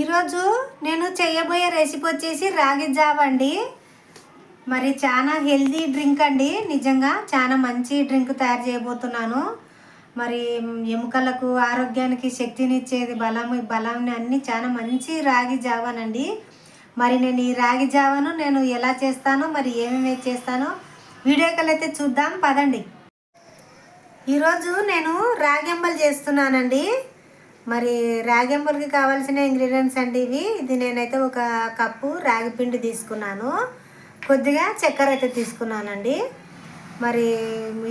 ఈరోజు నేను చేయబోయే రెసిపీ వచ్చేసి రాగి జావ అండి. మరి చాలా హెల్దీ డ్రింక్ అండి. నిజంగా చాలా మంచి డ్రింక్ తయారు చేయబోతున్నాను. మరి ఎముకలకు ఆరోగ్యానికి శక్తినిచ్చేది బలం బలాన్ని అన్ని చాలా మంచి రాగి జావానండి. మరి నేను ఈ రాగి జావను నేను ఎలా చేస్తానో మరి ఏమేమి చేస్తానో వీడియోకలైతే అయితే చూద్దాం పదండి. ఈరోజు నేను రాగి అంబలు చేస్తున్నానండి. మరి రాగెంబలకి కావాల్సిన ఇంగ్రీడియంట్స్ అండి ఇవి. ఇది నేనైతే ఒక కప్పు రాగి పిండి తీసుకున్నాను. కొద్దిగా చక్కెర అయితే తీసుకున్నానండి. మరి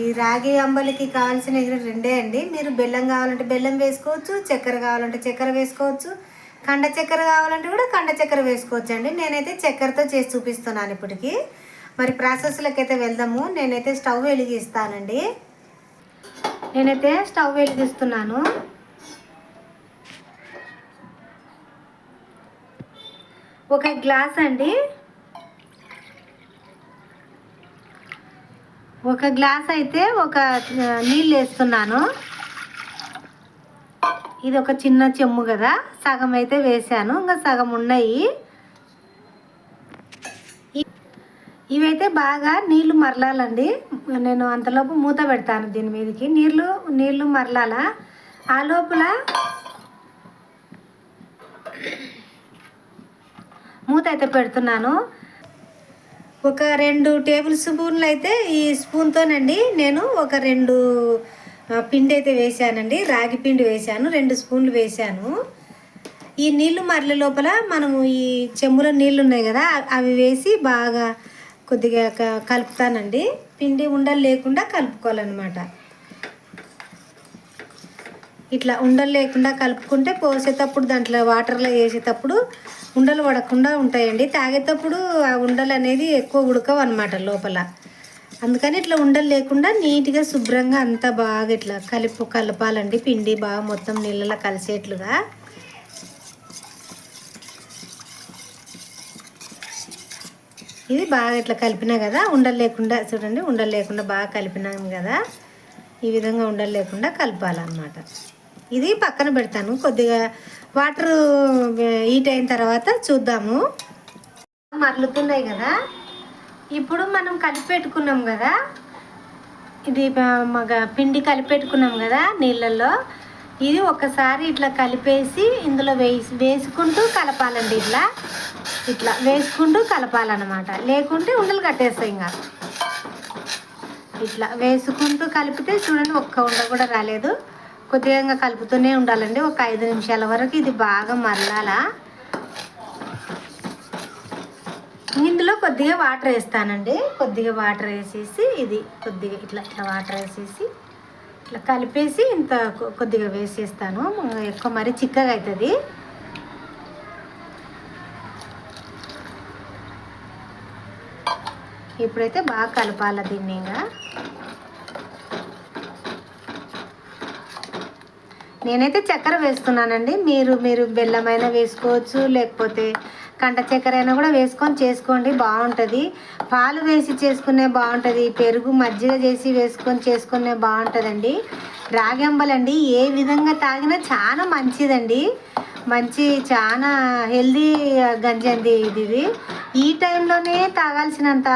ఈ రాగి అంబలికి కావాల్సిన ఇంగ్రీడియంట్ రెండే అండి. మీరు బెల్లం కావాలంటే బెల్లం వేసుకోవచ్చు చక్కెర కావాలంటే చక్కెర వేసుకోవచ్చు కండ చక్కెర కావాలంటే కూడా కండ చక్కెర వేసుకోవచ్చు అండి నేనైతే చక్కెరతో చేసి చూపిస్తున్నాను ఇప్పటికి. మరి ప్రాసెస్లోకి అయితే వెళ్దాము. నేనైతే స్టవ్ వెలిగిస్తానండి. నేనైతే స్టవ్ వెలిగిస్తున్నాను. ఒక గ్లాస్ అండి. ఒక గ్లాస్ అయితే ఒక నీళ్ళు వేస్తున్నాను. ఇది ఒక చిన్న చెమ్ము కదా సగం అయితే వేసాను ఇంకా సగం ఉన్నాయి. ఇవైతే బాగా నీళ్ళు మరలాలండి. నేను అంతలోపు మూత పెడతాను దీని మీదకి. నీళ్ళు నీళ్ళు మరలాల? ఆ లోపల అయితే పెడుతున్నాను. ఒక రెండు టేబుల్ స్పూన్లు అయితే ఈ స్పూన్తోనండి నేను ఒక రెండు పిండి అయితే వేసానండి రాగి పిండి వేసాను రెండు స్పూన్లు వేసాను ఈ నీళ్ళు మరల లోపల మనము ఈ చెంబులో నీళ్ళు ఉన్నాయి కదా అవి వేసి బాగా కొద్దిగా కలుపుతానండి. పిండి ఉండలు లేకుండా కలుపుకోవాలన్నమాట. ఇట్లా ఉండలు లేకుండా కలుపుకుంటే పోసేటప్పుడు దాంట్లో వాటర్లో వేసేటప్పుడు ఉండలు పడకుండా ఉంటాయండి. తాగేటప్పుడు ఆ ఉండలు అనేది ఎక్కువ ఉడకవు అనమాట లోపల. అందుకని ఇట్లా ఉండలు లేకుండా నీట్గా శుభ్రంగా అంతా బాగా ఇట్లా కలిపి కలపాలండి. పిండి బాగా మొత్తం నీళ్ళలో కలిసేట్లుగా. ఇది బాగా ఇట్లా కలిపినా కదా ఉండలు లేకుండా చూడండి ఉండలు లేకుండా బాగా కలిపినాం కదా. ఈ విధంగా ఉండలు లేకుండా కలపాలన్నమాట. ఇది పక్కన పెడతాను. కొద్దిగా వాటర్ హీట్ అయిన తర్వాత చూద్దాము. మరలుతున్నాయి కదా. ఇప్పుడు మనం కలిపెట్టుకున్నాం కదా. ఇది మగ పిండి కలిపెట్టుకున్నాం కదా నీళ్ళల్లో. ఇది ఒకసారి ఇట్లా కలిపేసి ఇందులో వేసి వేసుకుంటూ కలపాలండి ఇట్లా. ఇట్లా వేసుకుంటూ కలపాలన్నమాట. లేకుంటే ఉండలు కట్టేస్తాయి ఇంకా. ఇట్లా వేసుకుంటూ కలిపితే చూడండి ఒక్క ఉండ కూడా రాలేదు. కొద్దిగా కలుపుతూనే ఉండాలండి. ఒక ఐదు నిమిషాల వరకు ఇది బాగా మరలాలా. ఇందులో కొద్దిగా వాటర్ వేస్తానండి. కొద్దిగా వాటర్ వేసేసి ఇది కొద్దిగా ఇట్లా ఇట్లా వాటర్ వేసేసి ఇట్లా కలిపేసి ఇంత కొద్దిగా వేసేస్తాను. ఎక్కువ మరీ చిక్కగా అవుతుంది ఇప్పుడైతే బాగా కలపాల దీన్ని ఇంకా. నేనైతే చక్కెర వేస్తున్నానండి. మీరు మీరు బెల్లమైనా వేసుకోవచ్చు లేకపోతే కంట చక్కెర అయినా కూడా వేసుకొని చేసుకోండి బాగుంటుంది. పాలు వేసి చేసుకునే బాగుంటుంది పెరుగు మజ్జిగ చేసి వేసుకొని చేసుకునే బాగుంటుందండి. రాగంబలండి ఏ విధంగా తాగినా చాలా మంచిదండి. మంచి చాలా హెల్దీ గంజి అండి ఇది. ఈ టైంలోనే తాగాల్సినంత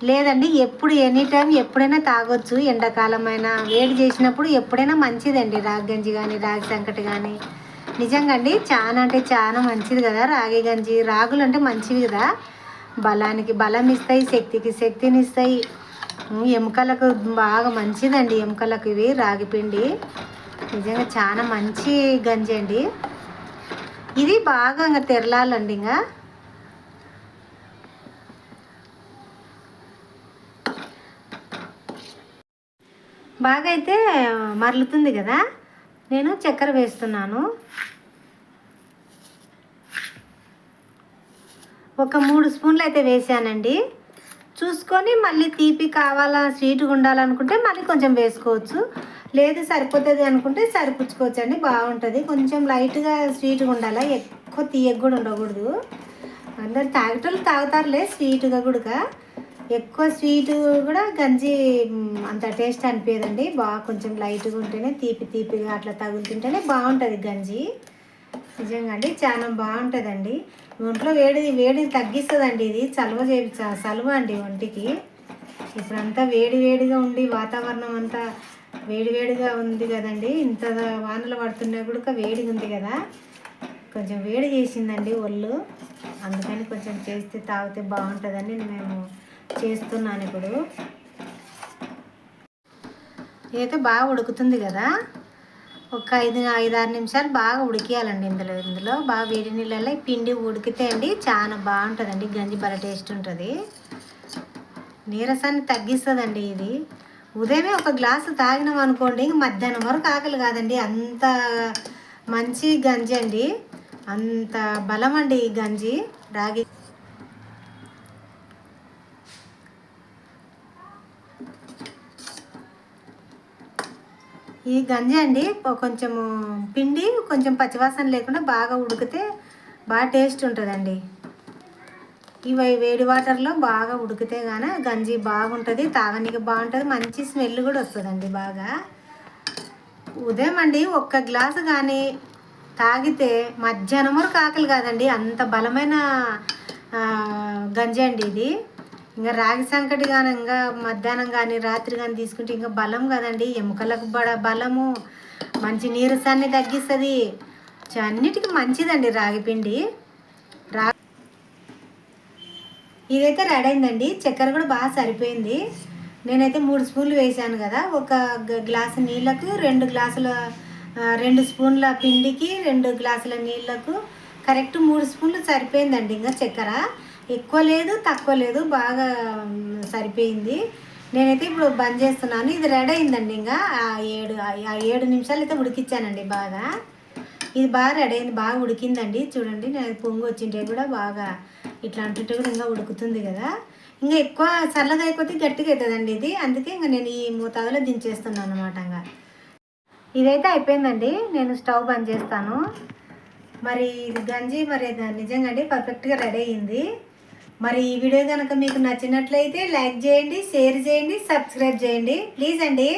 లేదండి ఎప్పుడు ఎనీ టైం ఎప్పుడైనా తాగొచ్చు ఎండాకాలం అయినా వేడి చేసినప్పుడు ఎప్పుడైనా మంచిదండి రాగి గంజి కానీ రాగి సంకటి కానీ నిజంగా అండి చాలా అంటే చాలా మంచిది కదా రాగి గంజి. రాగులు అంటే మంచివి కదా. బలానికి బలం ఇస్తాయి శక్తికి శక్తిని ఇస్తాయి ఎముకలకు బాగా మంచిదండి ఎముకలకు ఇవి రాగి పిండి. నిజంగా చాలా మంచి గంజి అండి. ఇది బాగా ఇంకా తెరలాలండి ఇంకా బాగా అయితే మరలుతుంది కదా? నేను చక్కెర వేస్తున్నాను. ఒక మూడు స్పూన్లు అయితే వేసానండి. చూసుకొని మళ్ళీ తీపి కావాలా స్వీట్గా ఉండాలనుకుంటే మళ్ళీ కొంచెం వేసుకోవచ్చు. లేదు సరిపోతుంది అనుకుంటే సరిపుచ్చుకోవచ్చు అండి బాగుంటుంది. కొంచెం లైట్గా స్వీట్గా ఉండాలి ఎక్కువ తీయగా కూడా ఉండకూడదు. అందరు తాగేటోళ్ళు తాగుతారులే స్వీట్గా కూడా. ఎక్కువ స్వీట్ కూడా గంజి అంత టేస్ట్ అనిపించదండి బాగా కొంచెం లైట్గా ఉంటేనే తీపి తీపిగా అట్లా తగులుతుంటేనే బాగుంటుంది గంజి. నిజంగా అండి చాలా బాగుంటుందండి. ఒంట్లో వేడి వేడిని తగ్గిస్తుందండి ఇది. చలువ చేపి చలువ అండి ఒంటికి. ఇప్పుడంతా వేడి వేడిగా ఉండి వాతావరణం అంతా వేడి వేడిగా ఉంది కదండి. ఇంత వానలు పడుతున్నా కూడా వేడిగా ఉంది కదా. కొంచెం వేడి చేసిందండి ఒళ్ళు. అందుకని కొంచెం చేస్తే తాగితే బాగుంటుందని మేము చేస్తున్నాను ఇప్పుడు. అయితే బాగా ఉడుకుతుంది కదా? ఒక ఐదు ఐదు ఆరు నిమిషాలు బాగా ఉడికియాలండి ఇందులో ఇందులో. బాగా వేడి నీళ్ళల్లో ఈ పిండి ఉడికితే అండి చాలా బాగుంటుందండి. గంజి బల టేస్ట్ ఉంటుంది. నీరసాన్ని తగ్గిస్తుందండి ఇది. ఉదయమే ఒక గ్లాసు తాగినాం అనుకోండి మధ్యాహ్నం వరకు ఆకలి కాదండి. అంత మంచి గంజి అండి. అంత బలం అండి ఈ గంజి. రాగి ఈ గంజి అండి కొంచెము పిండి కొంచెం పచ్చివాసన లేకుండా బాగా ఉడికితే బాగా టేస్ట్ ఉంటుందండి. ఇవి వేడి వాటర్లో బాగా ఉడికితే గాన గంజి బాగుంటుంది తాగనీకి బాగుంటుంది మంచి స్మెల్ కూడా వస్తుందండి బాగా. ఉదయం అండి ఒక్క గ్లాసు కానీ తాగితే మధ్యాహ్నం వరకు ఆకలి కాదండి అంత బలమైన గంజి అండి ఇది. ఇంకా రాగి సంకటి కానీ ఇంకా మధ్యాహ్నం కానీ రాత్రి కానీ తీసుకుంటే ఇంకా బలం కదండి. ఎముకలకు బడ బలము మంచి నీరసాన్ని తగ్గిస్తుంది. అన్నిటికీ మంచిదండి రాగిపిండి రా ఇదైతే రెడీ అయిందండి. చక్కెర కూడా బాగా సరిపోయింది. నేనైతే మూడు స్పూన్లు వేసాను కదా. ఒక గ్లాసు నీళ్ళకు రెండు గ్లాసుల రెండు స్పూన్ల పిండికి రెండు గ్లాసుల నీళ్ళకు కరెక్ట్ మూడు స్పూన్లు సరిపోయిందండి ఇంకా చక్కెర. ఎక్కువ లేదు తక్కువ లేదు బాగా సరిపోయింది. నేనైతే ఇప్పుడు బంద్ చేస్తున్నాను. ఇది రెడీ అయిందండి ఇంకా. ఆ ఏడు ఆ ఏడు నిమిషాలు అయితే ఉడికిచ్చానండి బాగా. ఇది బాగా రెడీ అయింది బాగా ఉడికిందండి. చూడండి నేను పొంగు వచ్చింటే కూడా బాగా ఇట్లా అంటుంటే కూడా ఇంకా ఉడుకుతుంది కదా. ఇంకా ఎక్కువ చల్లగా అయిపోతే గట్టిగా అవుతుందండి ఇది. అందుకే ఇంకా నేను ఈ మోతాదులో దించేస్తున్నాను అనమాట ఇంకా. ఇదైతే అయిపోయిందండి. నేను స్టవ్ బంద్ చేస్తాను. మరి ఇది గంజి మరి నిజంగా అండి పర్ఫెక్ట్గా రెడీ అయ్యింది మరి ఈ వీడియో కనుక మీకు నచ్చినట్లయితే లైక్ చేయండి షేర్ చేయండి సబ్స్క్రైబ్ చేయండి. ప్లీజ్ అండి.